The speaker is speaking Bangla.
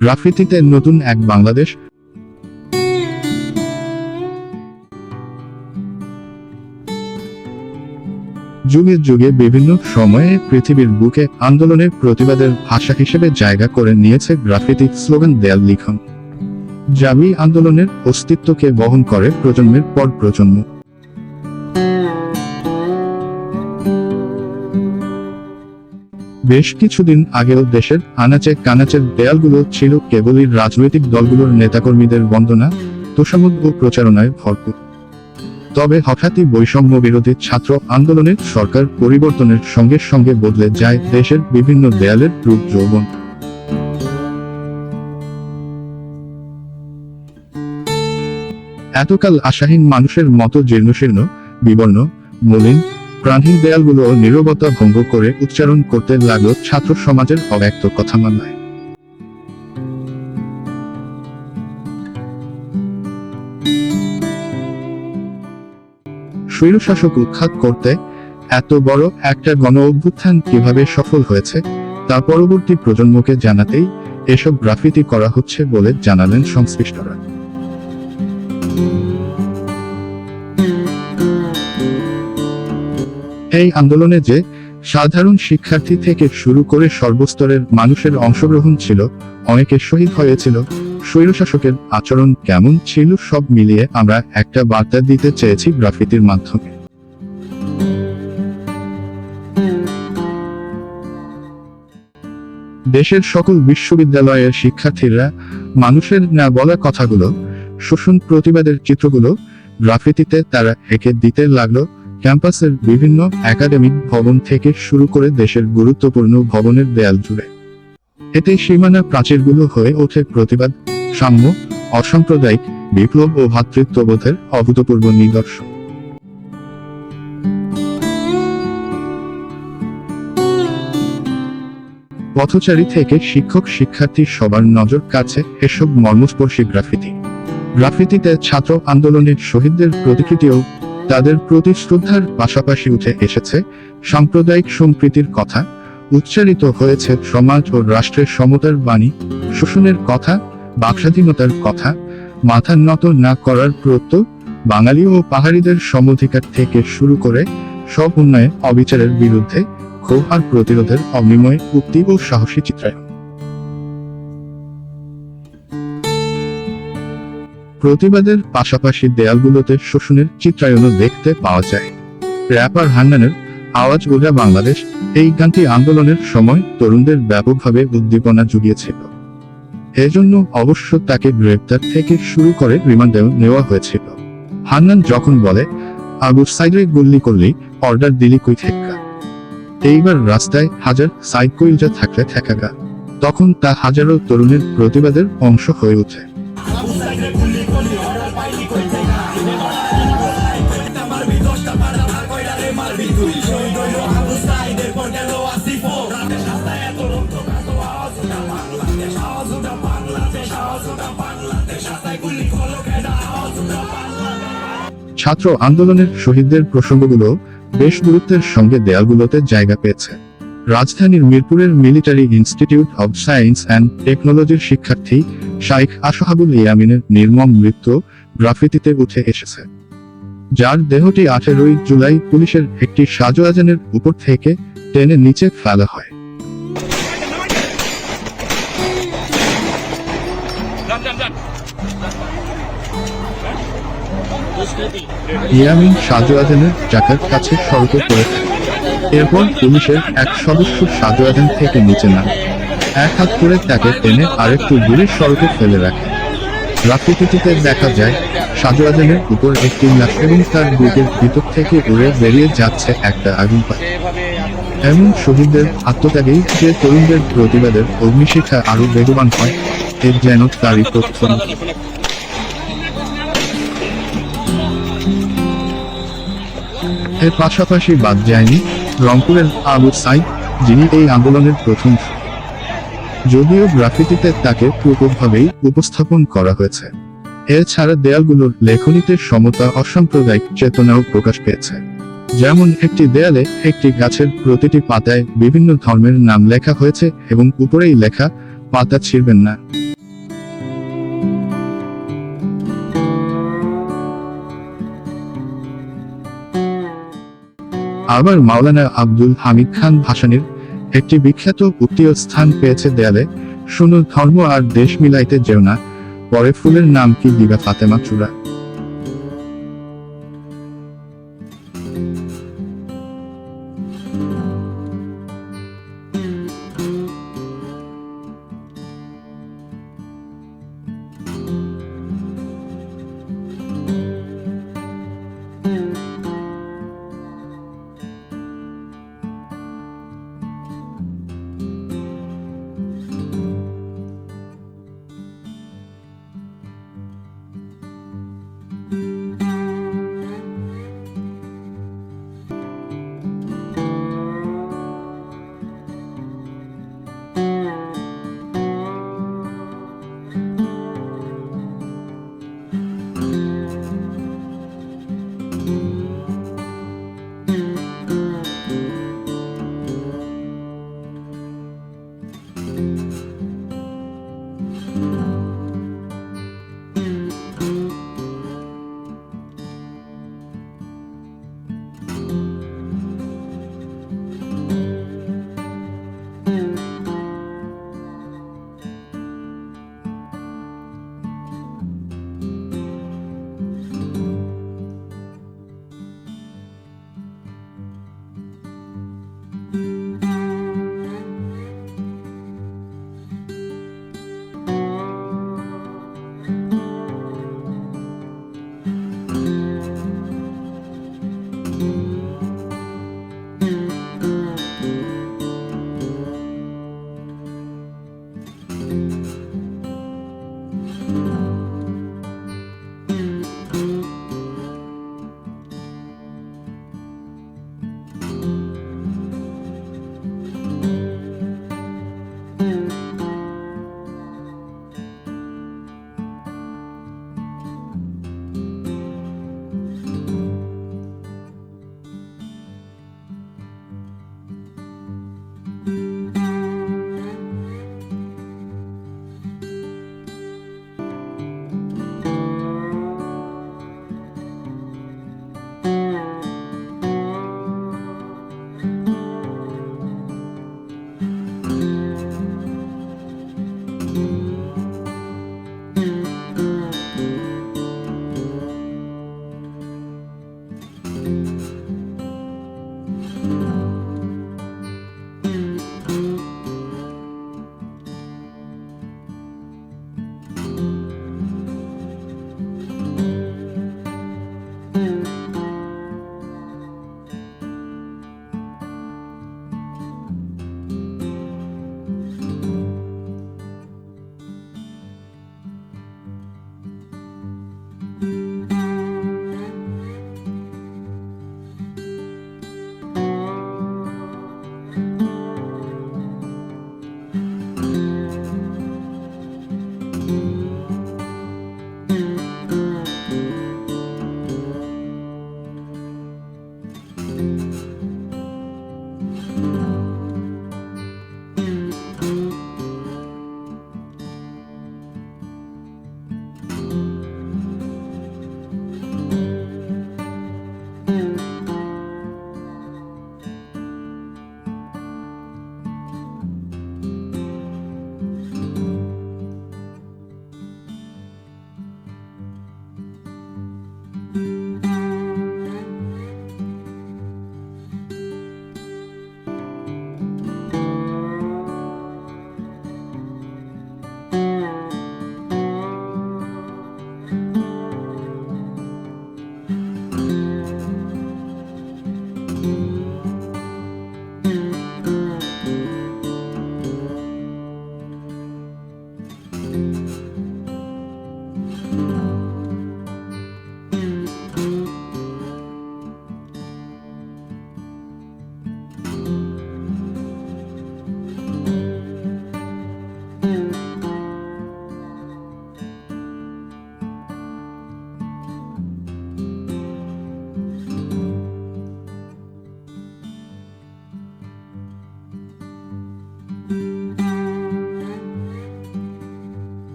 গ্রাফিতিতে নতুন এক বাংলাদেশ। যুগে যুগে বিভিন্ন সময়ে পৃথিবীর বুকে আন্দোলনের প্রতিবাদের ভাষা হিসেবে জায়গা করে নিয়েছে গ্রাফিতি স্লোগান দেয়াল লিখন। জামি আন্দোলনের অস্তিত্বকে বহন করে প্রজন্মের পর প্রজন্ম। বেশ কিছুদিন আগেও দেশের আনাচে কানাচের দেয়ালগুলো ছিল কেবলই রাজনৈতিক দলগুলোর নেতাকর্মীদের বন্দনা, তোষামোদ ও প্রচারণায় ভরপুর। তবে হঠাৎই বৈষম্য বিরোধী ছাত্র আন্দোলনের সরকার পরিবর্তনের সঙ্গে সঙ্গে বদলে যায় দেশের বিভিন্ন দেয়ালের রূপ যৌবন। এতকাল আশাহীন মানুষের মতো জীর্ণশীর্ণ, বিবর্ণ, মলিন প্রাণহীন দেয়ালগুলো নীরবতা ভঙ্গ করে উচ্চারণ করতে লাগল ছাত্র সমাজের অব্যক্ত কথা মান্নায় স্বৈরশাসক উৎখাত করতে এত বড় একটা গণ অভ্যুত্থান কীভাবে সফল হয়েছে, তা পরবর্তী প্রজন্মকে জানাতেই এসব গ্রাফিতি করা হচ্ছে বলে জানালেন সংশ্লিষ্টরা। এই আন্দোলনে যে সাধারণ শিক্ষার্থী থেকে শুরু করে সর্বস্তরের মানুষের অংশগ্রহণ ছিল, অনেকে শহীদ হয়েছিল। স্বৈরশাসকের আচরণ কেমন ছিল সব মিলিয়ে আমরা একটা বার্তা দিতে চেয়েছি গ্রাফিতির মাধ্যমে। দেশের সকল বিশ্ববিদ্যালয়ের শিক্ষার্থীরা মানুষের না বলা কথাগুলো, শোষণ প্রতিবাদের চিত্রগুলো গ্রাফিতিতে তারা এঁকে দিতে লাগল। ক্যাম্পাসের বিভিন্ন একাডেমিক ভবন থেকে শুরু করে দেশের গুরুত্বপূর্ণ ভবনের দেয়াল জুড়ে। এতে সীমানা প্রাচীরগুলো হয়ে ওঠে প্রতিবাদ, সাম্য, অসাম্প্রদায়িক, বিপ্লব ও ভ্রাতৃত্ববোধের অভূতপূর্ব নিদর্শন। পথচারী থেকে শিক্ষক, শিক্ষার্থী সবার নজর কাছে এসব মর্মস্পর্শী গ্রাফিতি। গ্রাফিতিতে ছাত্র আন্দোলনের শহীদদের প্রতিকৃতিও তাদের প্রতি শ্রদ্ধার পাশাপাশি উঠে এসেছে সাম্প্রদায়িক সম্প্রীতির কথা, উচ্চারিত হয়েছে সমাজ ও রাষ্ট্রের সমতার বাণী, শোষণের কথা, বাকস্বাধীনতার কথা, মাথা নত না করার প্রত্য বাঙালি ও পাহাড়িদের সমধিকার থেকে শুরু করে সব উন্নয়ন অবিচারের বিরুদ্ধে ক্ষোভ আর প্রতিরোধের অগ্নিময় উক্তি ও সাহসী চিত্রায়ন প্রতিবাদের পাশাপাশি দেয়ালগুলোতে শোষণের চিত্রায়নও দেখতে পাওয়া যায়। র্যাপার হান্নানের আওয়াজ ওরা বাংলাদেশ এই গানটি আন্দোলনের সময় তরুণদের ব্যাপকভাবে উদ্দীপনা জুগিয়েছিল। এজন্য অবশ্য তাকে গ্রেপ্তার থেকে শুরু করে রিমান্ডেও নেওয়া হয়েছিল। হান্নান যখন বলে আবু সাইডে গুল্লি করলি, অর্ডার দিলি কই ঠেক্কা এইবার রাস্তায় হাজার সাইড কইলজা থাকলে ঠেকাগা। তখন তা হাজারো তরুণের প্রতিবাদের অংশ হয়ে ওঠে। ছাত্র আন্দোলনের শহীদদের প্রসঙ্গগুলো বেশ গুরুত্বের সঙ্গে দেয়ালগুলোতে জায়গা পেয়েছে। রাজধানীর মিরপুরের military institute of science and টেকনোলজির শিক্ষার্থী শাইখ আশহাবুল ইয়ামিনের নির্মম মৃত্যু গ্রাফিতিতে উঠে এসেছে। যার দেহটি আঠেরোই জুলাই পুলিশের একটি সাজোয়াজানের উপর থেকে টেনে নিচে ফেলা হয়। ইয়ামিন সাজোয়াজানের জাকার কাছে সড়কে পড়ে এরপর পুলিশের এক সদস্য সাজোয়াজান থেকে নিচে নামে। এক হাত করে তাকে টেনে আরেকটু দূরে সড়কে ফেলে রাখে। গ্রাফিতিতে দেখা যায় সাজোয়াজানের উপর একটি লাশ এবং তার বুকের ভিতর থেকে উড়ে বেরিয়ে যাচ্ছে একটা আগুন পায়। এমন শহীদদের আত্মত্যাগেই যে তরুণদের প্রতিবাদের অগ্নিশিখা আরও বেগবান হয়, এর যেন তারই প্রথম এর পাশাপাশি বাদ যায়নি রংপুরের আবু সাইদ, যিনি এই আন্দোলনের প্রথম। যদিও গ্রাফিতিতে তাকে পূর্বভাবেই উপস্থাপন করা হয়েছে। এছাড়া দেয়ালগুলোর লেখনীতে সমতা, অসাম্প্রদায়িক চেতনাও প্রকাশ পেয়েছে। যেমন একটি দেয়ালে একটি গাছের প্রতিটি পাতায় বিভিন্ন ধর্মের নাম লেখা হয়েছে এবং উপরেই লেখা, পাতা ছিঁড়বেন না। আবার মাওলানা আব্দুল হামিদ খান ভাসানির একটি বিখ্যাত উত্তীয় স্থান পেয়েছে দেয়ালে। শুনো ধর্ম আর দেশ মিলাইতে যেও না। পরে ফুলের নাম কি দিবা, ফাতেমা চূড়া?